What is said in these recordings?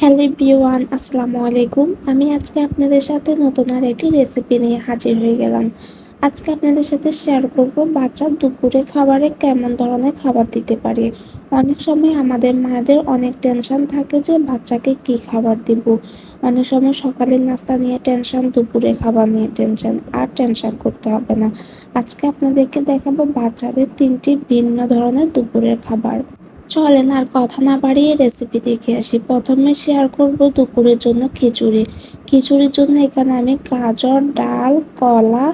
Hello বিওয়ান আসসালামু আলাইকুম। আমি আজকে আপনাদের সাথে নতুন আর একটি রেসিপি নিয়ে হাজির হয়ে গেলাম। আজকে আপনাদের সাথে শেয়ার করব বাচ্চা দুপুরে খাবারে কেমন ধরনের খাবার দিতে পারি। অনেক সময় আমাদের মায়েদের অনেক টেনশন থাকে যে বাচ্চাকে কি খাবার দিব। অনেক সময় সকালের নাস্তা নিয়ে টেনশন দুপুরে খাবার নিয়ে টেনশন আর টেনশন করতে হবে না। আজকে আপনাদেরকে দেখাবো বাচ্চাদের তিনটি ভিন্ন ধরনের দুপুরের খাবার। চলেন আর কথা না বাড়িয়ে রেসিপি দেখে আসি। প্রথমে শেয়ার করব দুপুরের জন্য খিচুড়ি। খিচুড়ির জন্য এখানে আমি গাজর, ডাল, কলা,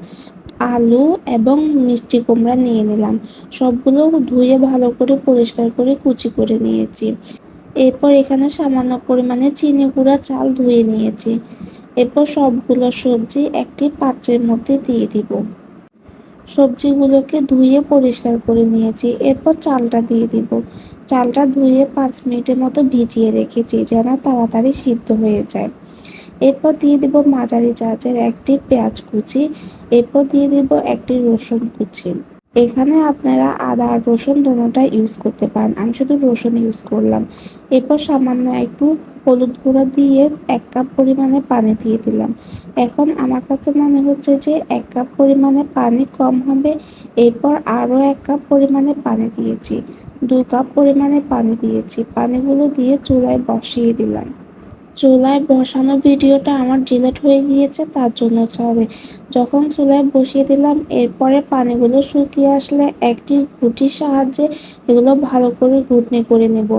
আলু এবং মিষ্টি কুমড়া নিয়ে নিলাম। সবগুলো ধুয়ে ভালো করে পরিষ্কার করে কুচি করে নিয়েছি। এরপর এখানে সামান্য পরিমাণে চিনি গুঁড়া, চাল ধুয়ে নিয়েছি। এরপর সবগুলো সবজি একটি পাত্রের মধ্যে দিয়ে দিব। সবজিগুলোকে ধুয়ে পরিষ্কার করে নিয়েছি। এরপর চালটা দিয়ে দিব। চালটা ধুয়ে পাঁচ মিনিটের মতো ভিজিয়ে রেখেছি যেন তাড়াতাড়ি সিদ্ধ হয়ে যায়। এরপর দিয়ে দিব মাঝারি চাচের একটি পেঁয়াজ কুচি। এরপর দিয়ে দিব একটি রসুন কুচি। এখানে আপনারা আদা আর রসুন দুটোটা ইউজ করতে পারেন। আমি শুধু রসুন ইউজ করলাম। এরপর সামান্য একটু হলুদ গুঁড়ো দিয়ে এক কাপ পরিমাণে পানি দিয়ে দিলাম। এখন আমার কাছে মনে হচ্ছে যে এক কাপ পরিমাণে পানি কম হবে, এরপর আরও এক কাপ পরিমাণে পানি দিয়েছি। দু কাপ পরিমাণে পানি দিয়েছি, পানিগুলো দিয়ে চুলায় বসিয়ে দিলাম। চুলায় বসানো ভিডিওটা আমার ডিলেট হয়ে গিয়েছে, তার জন্য সরি যখন চুলায় বসিয়ে দিলাম, এরপরে পানিগুলো শুকিয়ে আসলে একটি ঘুটির সাহায্যে এগুলো ভালো করে ঘুটনি করে নেব।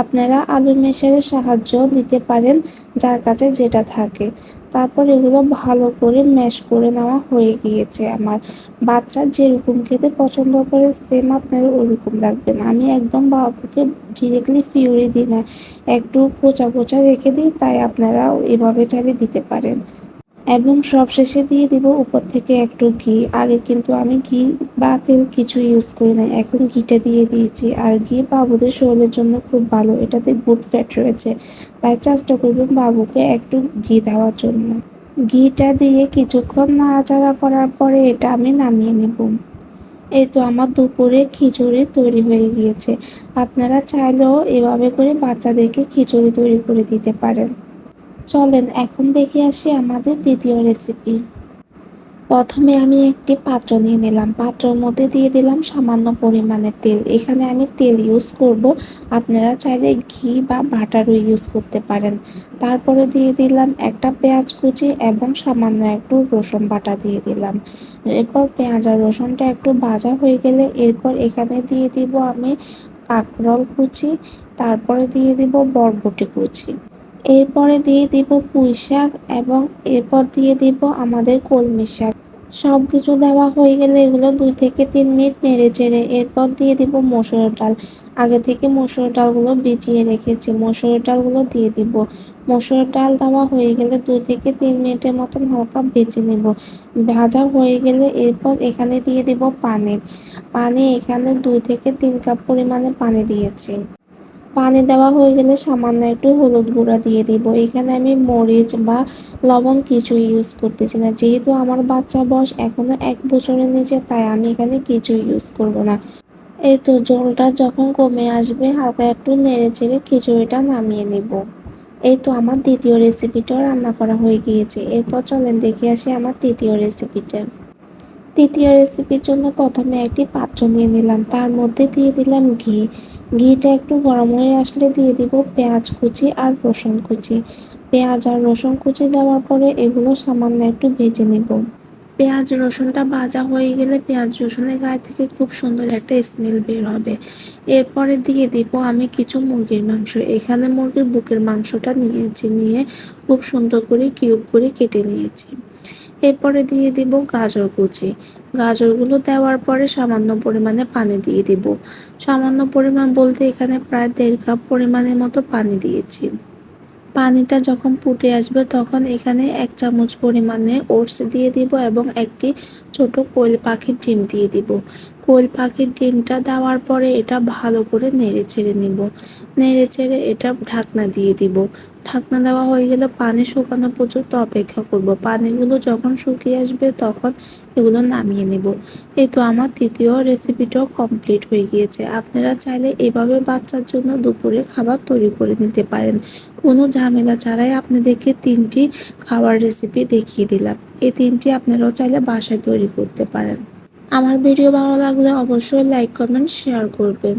আপনারা আলু মেশারের সাহায্য দিতে পারেন যার কাছে যেটা থাকে। তারপর এগুলো ভালো করে ম্যাশ করে নেওয়া হয়ে গিয়েছে আমার। বাচ্চা যেরকম খেতে পছন্দ করে সেম আপনারা ওরকম রাখবেন। আমি একদম বাবুকে ডিরেক্টলি ফিউরি দিই না একটু কোচা কোচা রেখে দিই, তাই আপনারা এভাবে চালিয়ে দিতে পারেন। এবং সবশেষে দিয়ে দিব উপর থেকে একটু ঘি। আগে কিন্তু আমি ঘি বা তেল কিছু ইউজ করি না এখন ঘিটা দিয়ে দিয়েছি। আর ঘি বাবুদের শরীরের জন্য খুব ভালো, এটাতে গুড ফ্যাট রয়েছে। তাই চেষ্টা করবেন বাবুকে একটু ঘি দেওয়ার জন্য। ঘিটা দিয়ে কিছুক্ষণ নাড়াচাড়া করার পরে এটা আমি নামিয়ে নেব। এই তো আমার দুপুরে খিচুড়ি তৈরি হয়ে গিয়েছে। আপনারা চাইলেও এভাবে করে বাচ্চাদেরকে খিচুড়ি তৈরি করে দিতে পারেন। চলেন, এখন দেখে আসি আমাদের দ্বিতীয় রেসিপি প্রথমে আমি একটি পাত্র নিয়ে নিলাম। পাত্রের মধ্যে দিয়ে দিলাম সামান্য পরিমাণে তেল। এখানে আমি তেল ইউজ করব। আপনারা চাইলে ঘি বা বাটারও ইউজ করতে পারেন। তারপরে দিয়ে দিলাম একটা পেঁয়াজ কুচি এবং সামান্য একটু রসুন বাটা দিয়ে দিলাম। এরপর পেঁয়াজ আর রসুনটা একটু ভাজা হয়ে গেলে এরপর এখানে দিয়ে দিব আমি কাঁকরল কুচি। তারপরে দিয়ে দিব বরবটি কুচি। এরপরে দিয়ে দিব পুঁই শাক এবং এরপর দিয়ে দিব আমাদের কলমি শাক। সব কিছু দেওয়া হয়ে গেলে এগুলো দুই থেকে তিন মিনিট নেড়ে চেড়ে এরপর দিয়ে দিব মসুর ডাল। আগে থেকে মসুর ডালগুলো ভিজিয়ে রেখেছি মসুর ডালগুলো দিয়ে দিব। মসুর ডাল দেওয়া হয়ে গেলে দুই থেকে তিন মিনিটের মতন হালকা ভেজে নেব। ভাজা হয়ে গেলে এরপর এখানে দিয়ে দিব পানি। পানি এখানে দুই থেকে তিন কাপ পরিমাণে পানি দিয়েছি। পানি দেওয়া হয়ে গেলে সামান্য একটু হলুদ গুঁড়া দিয়ে দিব। এখানে আমি মরিচ বা লবণ কিছু ইউজ করতেছি না। যেহেতু আমার বাচ্চা বয়স এখনও এক বছরের নিচে, তাই আমি এখানে কিছু ইউজ করব না। এই তো জলটা যখন কমে আসবে, হালকা একটু নেড়ে চেড়ে খিচুড়িটা নামিয়ে নেব। এই তো আমার দ্বিতীয় রেসিপিটাও রান্না করা হয়ে গিয়েছে। এরপর চলেন দেখে আসি আমার তৃতীয় রেসিপিটা তৃতীয় রেসিপির জন্য প্রথমে একটি পাত্র নিয়ে নিলাম। তার মধ্যে দিয়ে দিলাম ঘি। ঘিটা একটু গরম হয়ে আসলে দিয়ে দিব পেঁয়াজ কুচি আর রসুন কুচি। পেঁয়াজ আর রসুন কুচি দেওয়ার পরে এগুলো সামান্য একটু ভেজে নেব। পেঁয়াজ রসুনটা ভাজা হয়ে গেলে পেঁয়াজ রসুনের গায়ে থেকে খুব সুন্দর একটা স্মেল বের হবে। এরপরে দিয়ে দিব আমি কিছু মুরগির মাংস। এখানে মুরগির বুকের মাংসটা নিয়েছি নিয়ে খুব সুন্দর করে কিউব করে কেটে নিয়েছি। এরপরে দিয়ে দিব গাজর কুচি। গাজরগুলো দেওয়ার পরে সামান্য পরিমাণে পানি দিয়ে দিব। সামান্য পরিমাণ বলতে এখানে প্রায় দেড় কাপ পরিমাণের মতো পানি দিয়েছি। পানিটা যখন ফুটে আসবে তখন এখানে এক চামচ পরিমাণে ওটস দিয়ে দিব এবং একটি ছোট কোয়েল পাখির ডিম দিয়ে দিব। কোয়েল পাখির ডিমটা দেওয়ার পরে এটা ভালো করে নেড়ে ছেড়ে নিব। নেড়ে ছেড়ে এটা ঢাকনা দিয়ে দিব। ঢাকনা দেওয়া হয়ে গেলে পানি শুকানো পর্যন্ত অপেক্ষা করব। পানিগুলো যখন শুকিয়ে আসবে তখন এগুলো নামিয়ে নেব। এই তো আমার তৃতীয় রেসিপিটাও কমপ্লিট হয়ে গিয়েছে। আপনারা চাইলে এভাবে বাচ্চার জন্য দুপুরে খাবার তৈরি করে নিতে পারেন। কোনো ঝামেলা ছাড়াই আপনাদেরকে তিনটি খাবার রেসিপি দেখিয়ে দিলাম। এই তিনটি আপনারাও চাইলে বাসায় তৈরি করতে পারেন। আমার ভিডিও ভালো লাগলে অবশ্যই লাইক কমেন্ট শেয়ার করবেন।